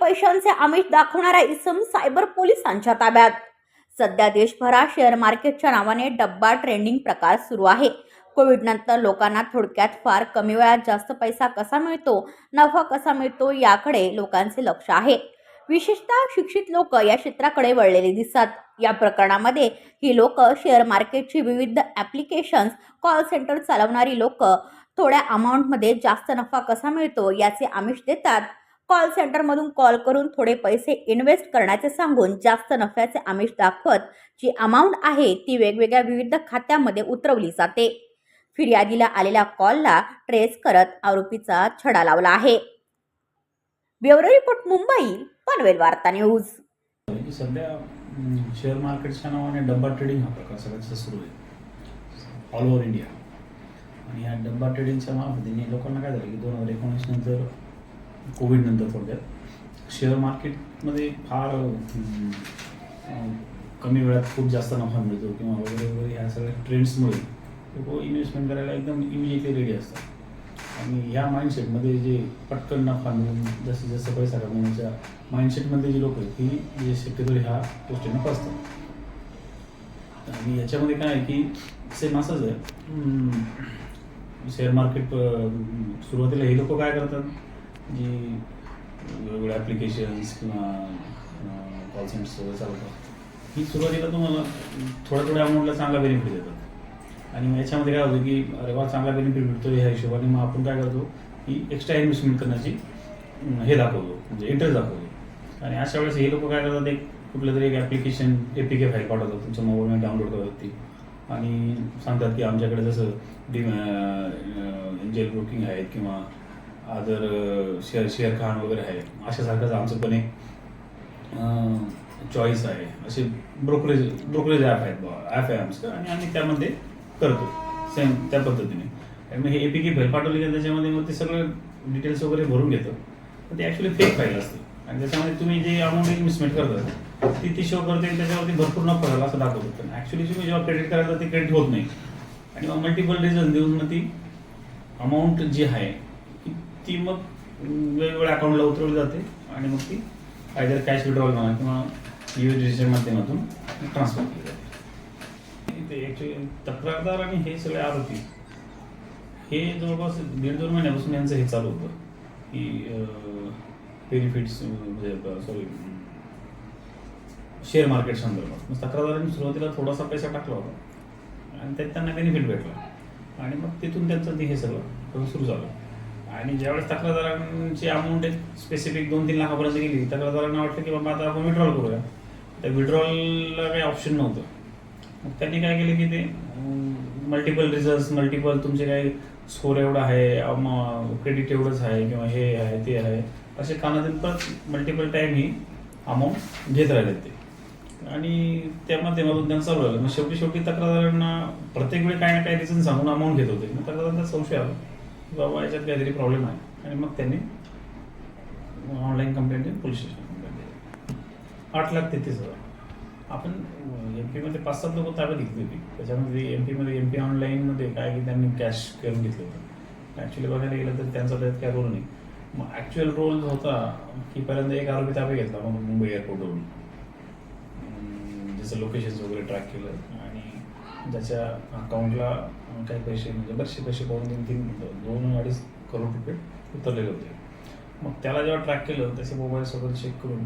पैशांचे आमिष दाखवणारा इसम सायबर पोलिसांच्या ताब्यात. सध्या देशभरात शेअर मार्केटच्या नावाने डब्बा ट्रेंडिंग प्रकार सुरू आहे. कोविड नंतर लोकांना थोडक्यात फार कमी वेळात जास्त पैसा कसा मिळतो नफा कसा मिळतो याकडे लोकांचे लक्ष आहे. विशेषतः शिक्षित लोक या क्षेत्राकडे वळलेले दिसतात या प्रकरणामध्ये ही लोक शेअर मार्केटची विविध ॲप्लिकेशन्स कॉल सेंटर चालवणारी लोक थोड्या अमाऊंटमध्ये जास्त नफा कसा मिळतो याचे आमिष देतात. कॉल सेंटरमधून कॉल करून थोडे पैसे इन्व्हेस्ट करण्याचे सांगून जास्त नफ्याचे आमिष दाखवत जी अमाऊंट आहे ती वेगवेगळ्या विविध खात्यामध्ये उतरवली जाते. फिर्यादीला आलेल्या कॉलला ट्रेस करत आरोपीचा छडा लावला आहे. ब्युरो रिपोर्ट मुंबई पनवेल वार्ता न्यूज. म्हणजे सध्या शेअर मार्केटच्या नावाने डब्बा ट्रेडिंग हा प्रकार सगळ्यांचा सुरू आहे. ऑल ओव्हर इंडिया आणि या डब्बा ट्रेडिंगच्या मार्फतीने लोकांना काय झालं की दोन हजार एकोणीस नंतर कोविड नंतर थोडक्यात. शेअर मार्केटमध्ये फार कमी वेळात खूप जास्त नफा मिळतो किंवा वगैरे वगैरे ह्या सगळ्या ट्रेंड्समुळे लोक इन्व्हेस्टमेंट करायला एकदम इमिजिएटली रेडी असतात. आणि ह्या माइंडसेटमध्ये जे पटकन नफा मिळून जसं जसं पैसा कमवण्याच्या माइंडसेटमध्ये जी लोक आहेत ती जे शक्यतो ह्या गोष्टींना फसतात. आणि याच्यामध्ये काय आहे की सेम असंच आहे. शेअर मार्केट सुरुवातीला हे लोक काय करतात? जी वेगवेगळ्या ॲप्लिकेशन्स किंवा कॉल सेंटर्स वगैरे चालवतात ही सुरुवातीला तुम्हाला थोड्या थोड्या अमाऊंटला चांगला बेनिफिट देतात. आणि मग याच्यामध्ये काय होतं की अरे वा चांगला बेनिफिट मिळतो ह्या हिशोबाने. मग आपण काय करतो की एक्स्ट्रा इन्व्हेस्टमेंट करण्याची हे दाखवतो. म्हणजे इंटरेस्ट दाखवतो. आणि अशा वेळेस हे लोक काय करतात एक कुठलं तरी एक application A P K file पाठवतात. तुमच्या मोबाईलमध्ये डाउनलोड करतात ती. आणि सांगतात की आमच्याकडे जसं डी जेल ब्रोकिंग आहेत किंवा अदर शेअर शेअर खान वगैरे आहे. अशासारखंच आमचं पण एक चॉईस आहे. असे ब्रोकरेज ब्रोकरेज ॲप आहेत ॲप आहे आमचं आणि आम्ही त्यामध्ये करतो. सेम त्या पद्धतीने. आणि मग हे ए पी के पाठवली की त्याच्यामध्ये मग ते सगळं डिटेल्स वगैरे भरून घेतं. पण ते ॲक्च्युली फेक फाईल असते. आणि त्याच्यामध्ये तुम्ही जे अमाऊंट इन्व्हेस्टमेंट करता ती ती शो करते आणि त्याच्यावरती भरपूर नफा झाला असं दाखवतो पण ॲक्च्युली तुम्ही जेव्हा क्रेडिट करायला ते क्रेडिट होत नाही. आणि मग मल्टिपल रिझन देऊन मग ती अमाऊंट जी आहे ती मग वेगवेगळ्या अकाउंटला उतरवली जाते आणि मग ती आयदर कॅश विड्रॉल म्हणा किंवा युएसडीच्या माध्यमातून ट्रान्सफर केली जाते. ते ॲक्च्युली तक्रारदार आणि हे सगळे आरोपी हे जवळपास दीड दोन महिन्यापासून यांचं हे चालू होतं की बेनिफिट्स म्हणजे सॉरी शेअर मार्केट संदर्भात. मग तक्रारदारांनी सुरुवातीला थोडासा पैसा टाकला होता आणि त्यात त्यांना बेनिफिट भेटला. आणि मग तिथून त्यांचं ते हे सगळं सुरू झालं. आणि ज्यावेळेस तक्रारदारांची अमाऊंट एक स्पेसिफिक दोन तीन लाखापर्यंत गेली तक्रारदारांना वाटलं की बाबा आता आपण विड्रॉल करूया. त्या विड्रॉलला काही ऑप्शन नव्हतं. मग त्यांनी काय केलं की ते मल्टिपल रिझल्ट मल्टिपल तुमचे काही स्कोर एवढा आहे क्रेडिट एवढंच आहे किंवा हे आहे ते आहे असे कानातून परत मल्टिपल टाईम ही अमाऊंट घेत राहिले ते. आणि त्या माध्यमातून त्यांना चालू राहिलं मग शेवटी शेवटी तक्रारदारांना प्रत्येक वेळी काही ना काही रिझन सांगून अमाऊंट घेत होते. मग तक्रारदारांचा संशय आला. की बाबा याच्यात काहीतरी प्रॉब्लेम आहे. आणि मग त्यांनी online complaint police station complaint दिली आठ लाख तेहतीस हजार. आपण एम पीमध्ये पाच सात लोक ताब्यात घेतली होती. त्याच्यामध्ये एम पीमध्ये एम पी ऑनलाईनमध्ये काय की त्यांनी कॅश करून घेतलं होतं. ॲक्च्युली बघायला गेलं तर त्यांचा त्यात काय रोल नाही. मग ॲक्च्युअल रोल जो होता की पहिल्यांदा एक आरोपी ताब्यात घेतला मग मुंबई एअरपोर्टवरून त्याचं लोकेशन लोकेशन्स वगैरे ट्रॅक केलं. आणि ज्याच्या अकाउंटला काही पैसे म्हणजे बरेचसे पैसे पाहून तीन तीन दोन अडीच करोड रुपये उतरलेले होते. मग त्याला जेव्हा ट्रॅक केलं त्याचे मोबाईल सगळं चेक करून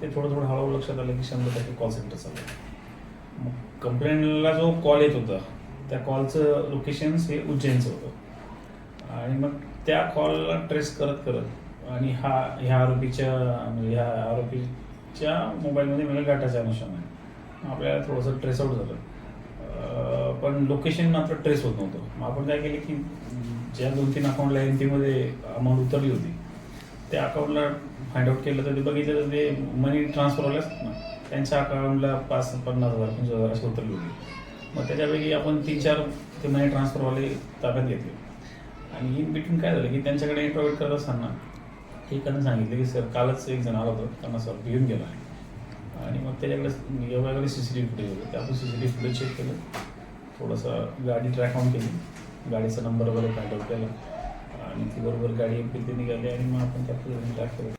ते थोडं थोडं हळूहळू लक्षात आलं की शंभर टक्के कॉल सेंटर चालू मग कंप्लेंटला जो कॉल येत होता त्या कॉलचं लोकेशन्स हे उज्जैनचं होतं. आणि मग त्या कॉलला ट्रेस करत करत आणि हा ह्या आरोपीच्या म्हणजे ह्या आरोपीच्या मोबाईलमध्ये मेलगाठाच्या अनुषंगाने. आपल्याला थोडंसं ट्रेस आउट झालं. पण लोकेशन मात्र ट्रेस होत नव्हतं. मग आपण काय केलं की ज्या दोन तीन अकाउंटला एन पीमध्ये अमाऊंट उतरली होती त्या अकाउंटला फाइंड आउट केलं तर ते बघितलं तर ते मनी ट्रान्सफर असतात ना. त्यांच्या अकाउंटला पाच पन्नास हजार पंचवीस हजार अशी उतरली होती. मग त्याच्यापैकी आपण तीन चार ते मनी ट्रान्सफरवाले ताब्यात घेतले. आणि इन बिटवीन काय झालं की त्यांच्याकडे इंटरव्ह्यू करत असताना एकानं सांगितलं की सर कालच एक जण आला होता त्यांना सर घेऊन गेला आणि मग त्याच्याकडे एवढ्याकडे C C T V footage होतं. ते आपण C C T V footage check केलं. थोडंसं गाडी ट्रॅक ऑन केली. गाडीचा नंबर वगैरे काढला आउट केला आणि ती बरोबर गाडी एक निघाली आणि मग आपण त्या ट्रॅक केलं.